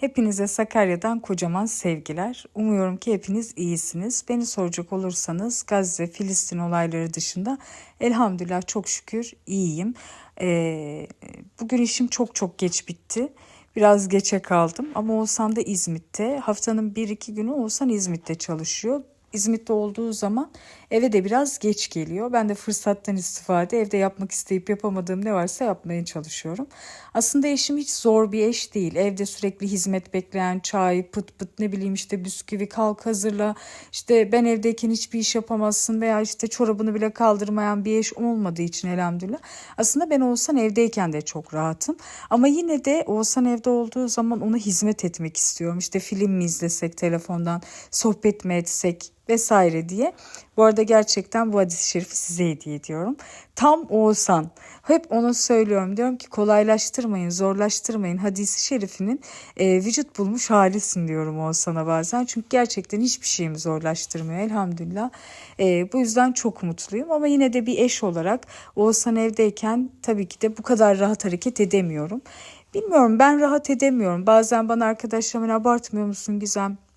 Hepinize Sakarya'dan kocaman sevgiler. Umuyorum ki hepiniz iyisiniz. Beni soracak olursanız Gazze, Filistin olayları dışında elhamdülillah çok şükür iyiyim. Ee, bugün işim çok çok geç bitti. Biraz geçe kaldım ama Oğuzhan da İzmit'te. Haftanın bir iki günü Oğuzhan İzmit'te çalışıyor. İzmit'te olduğu zaman eve de biraz geç geliyor. Ben de fırsattan istifade evde yapmak isteyip yapamadığım ne varsa yapmaya çalışıyorum. Aslında eşim hiç zor bir eş değil. Evde sürekli hizmet bekleyen çay, pıt pıt ne bileyim işte bisküvi kalk hazırla. İşte ben evdeyken hiçbir iş yapamazsın veya işte çorabını bile kaldırmayan bir eş olmadığı için elhamdülillah. Aslında ben Oğuzhan evdeyken de çok rahatım. Ama yine de Oğuzhan evde olduğu zaman ona hizmet etmek istiyorum. İşte film mi izlesek telefondan, sohbet mi etsek vesaire diye. Bu arada gerçekten bu hadis-i şerifi size hediye ediyorum. Tam Oğuzhan. Hep ona söylüyorum. Diyorum ki kolaylaştırmayın, zorlaştırmayın. Hadis-i şerifinin e, vücut bulmuş halisin diyorum Oğuzhan'a bazen. Çünkü gerçekten hiçbir şeyimi zorlaştırmıyor elhamdülillah. E, bu yüzden çok mutluyum. Ama yine de bir eş olarak Oğuzhan evdeyken tabii ki de bu kadar rahat hareket edemiyorum. Bilmiyorum ben rahat edemiyorum. Bazen bana arkadaşlarım abartmıyor musun Gizem?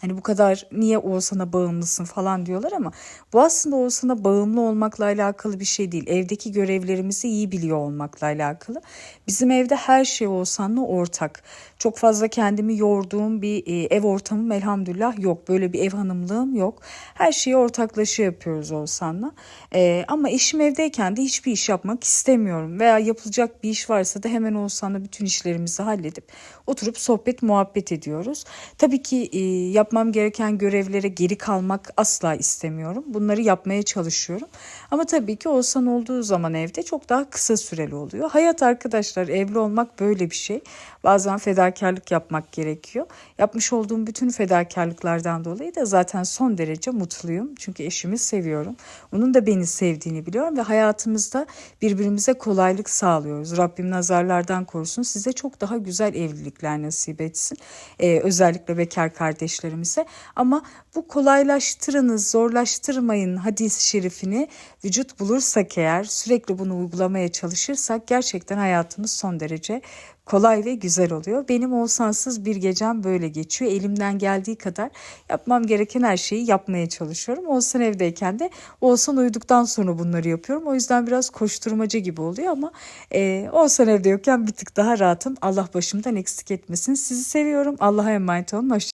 Hani bu kadar niye Oğuzhan'a bağımlısın falan diyorlar ama bu aslında Oğuzhan'a bağımlı olmakla alakalı bir şey değil. Evdeki görevlerimizi iyi biliyor olmakla alakalı. Bizim evde her şey Oğuzhan'la ortak. Çok fazla kendimi yorduğum bir e, ev ortamım elhamdülillah yok. Böyle bir ev hanımlığım yok. Her şeyi ortaklaşa yapıyoruz Oğuzhan'la. E, ama eşim evdeyken de hiçbir iş yapmak istemiyorum. Veya yapılacak bir iş varsa da hemen Oğuzhan'la bütün işlerimizi halledip oturup sohbet muhabbet ediyoruz. Tabii ki e, yapmam gereken görevlere geri kalmak asla istemiyorum. Bunları yapmaya çalışıyorum. Ama tabii ki Oğuzhan olduğu zaman evde çok daha kısa süreli oluyor. Hayat arkadaşlar evli olmak böyle bir şey. Bazen fedakarlık yapmak gerekiyor. Yapmış olduğum bütün fedakarlıklardan dolayı da zaten son derece mutluyum. Çünkü eşimi seviyorum. Onun da beni sevdiğini biliyorum ve hayatımızda birbirimize kolaylık sağlıyoruz. Rabbim nazarlardan korusun. Size çok daha güzel evlilikler nasip etsin. Ee, özellikle bekar kardeşlerimize. Ama bu kolaylaştırınız, zorlaştırmayın hadis-i şerifini vücut bulursak eğer sürekli bunu uygulamaya çalışırsak gerçekten hayatımız son derece kolay ve güzel oluyor. Benim Oğuzhan'sız bir gecem böyle geçiyor. Elimden geldiği kadar yapmam gereken her şeyi yapmaya çalışıyorum. Oğuzhan evdeyken de Oğuzhan uyuduktan sonra bunları yapıyorum. O yüzden biraz koşturmaca gibi oluyor ama e, Oğuzhan evde yokken bir tık daha rahatım. Allah başımdan eksik etmesin. Sizi seviyorum. Allah'a emanet olun. Hoşçakalın.